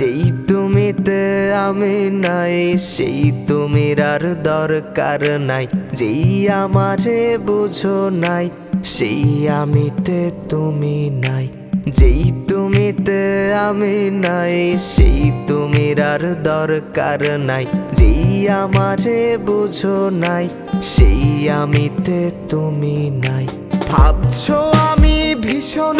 যেই তুমিতে আমি নাই, সেই তুমির আর দরকার নাই। যেই আমারে বুঝো নাই, সেই আমিতে তুমি নাই। যেই তুমিতে আমি নাই, সেই তুমির আর দরকার নাই। যেই আমারে বুঝো নাই, সেই আমিতে তুমি নাই। ভাবছ আমি ভীষণ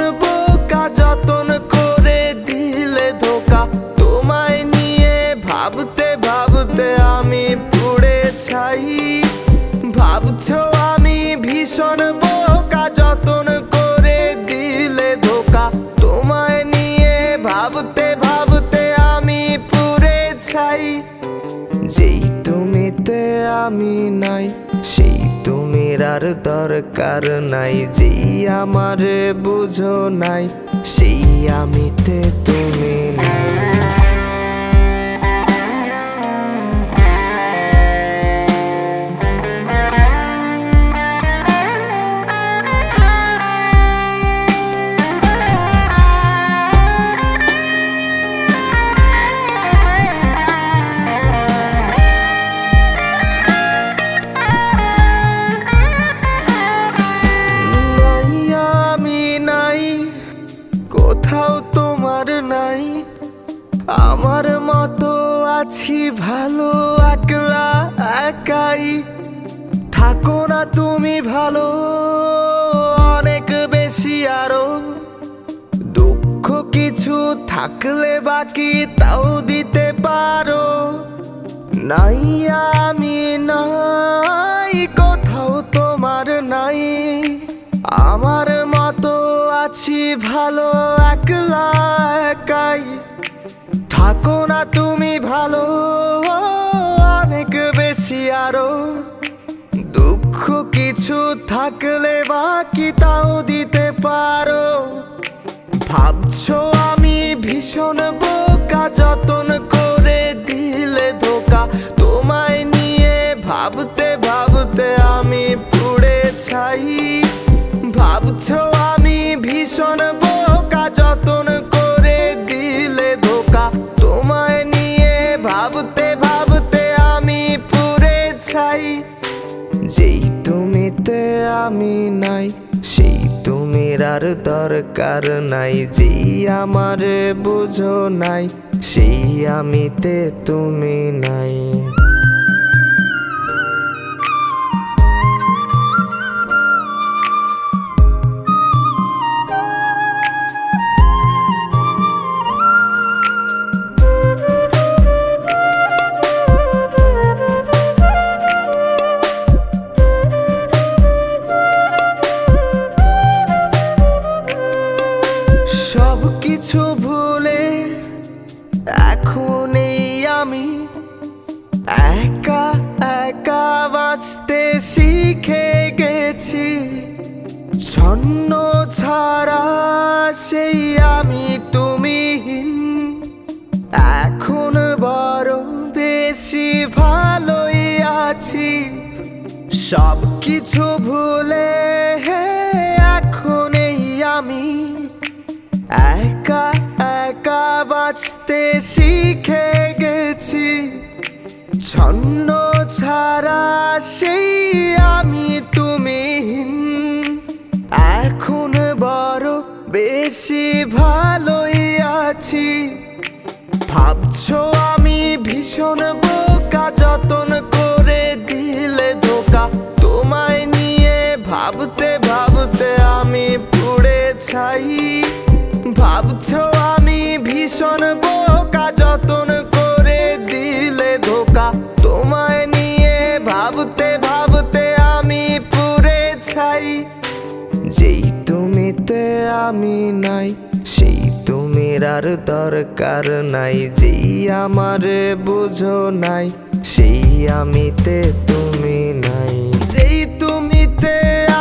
ভীষণ বোকা, যতন করে দিলে ধোকা। তোমায় নিয়ে ভাবতে ভাবতে আমি পুড়ে ছাই যেই তুমিতে আমি নাই, সেই তুমির আর দরকার নাই। যেই আমারে বুঝো নাই, সেই আমিতে তুমি ভালো, একলা, একাই। থাকো না তুমি ভালো, অনেক বেশি আরও। দুঃখ কিছু থাকলে বাকি তাও দিতে পারো। নাই আমি, নাই, কোথাও তোমার নাই। আমার মতো আছি ভালো, একলা, একাই। থাকো না তুমি ভালো, অনেক বেশি আরও। দুঃখ কিছু থাকলে বাকি তাও দিতে পারো। ভাবছ আমি ভীষণ বোকা, যতন আমি নাই। সেই তুমির আর দরকার নাই, যেই আমার বুঝো নাই, সেই আমিতে তুমি নাই। কিছু ভুলে এখন এই আমি একা একা বাঁচতে শিখে গেছি। ছন্ন ছাড়া সেই আমি তুমিহীন। এখন বড় বেশি ভালোই আছি। সব কিছু ভুলে এখন এই আমি একা বাঁচতে শিখে গেছি। ছন্ন ছাড়া সেই আমি তুমি এখন বড় বেশি ভালোই আছি। ভাবছ আমি ভীষণ বোকা, যতন করে দিলে ধোকা। তোমায় নিয়ে ভাবতে ভাবতে আমি পুড়ে ছাই ভাবছ আমি ভীষণ বোকা, যতন করে দিলে ধোকা। তোমায় নিয়ে ভাবতে ভাবতে আমি পুড়ে ছাই। যেই তুমিতে আমি নাই, সেই তুমির আর দরকার নাই। যেই আমারে বুঝো নাই, সেই আমিতে তুমি নাই। যেই তুমিতে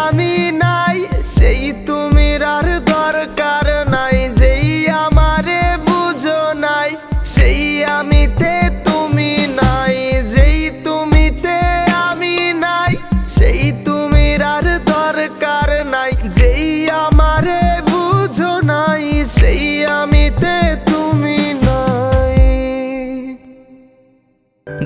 আমি নাই, সেই তুমির আর দরকার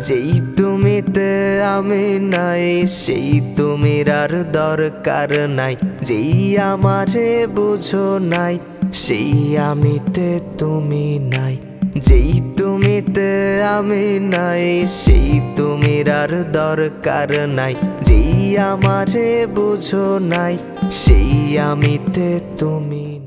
যেই তুমিতে আমি নাই, সেই তুমির আর দরকার নাই। যেই আমারে বুঝো নাই, সেই আমিতে তুমি নাই। যেই তুমিতে আমি নাই, সেই তুমির আর দরকার নাই। যেই আমারে বুঝো নাই, সেই আমিতে তুমি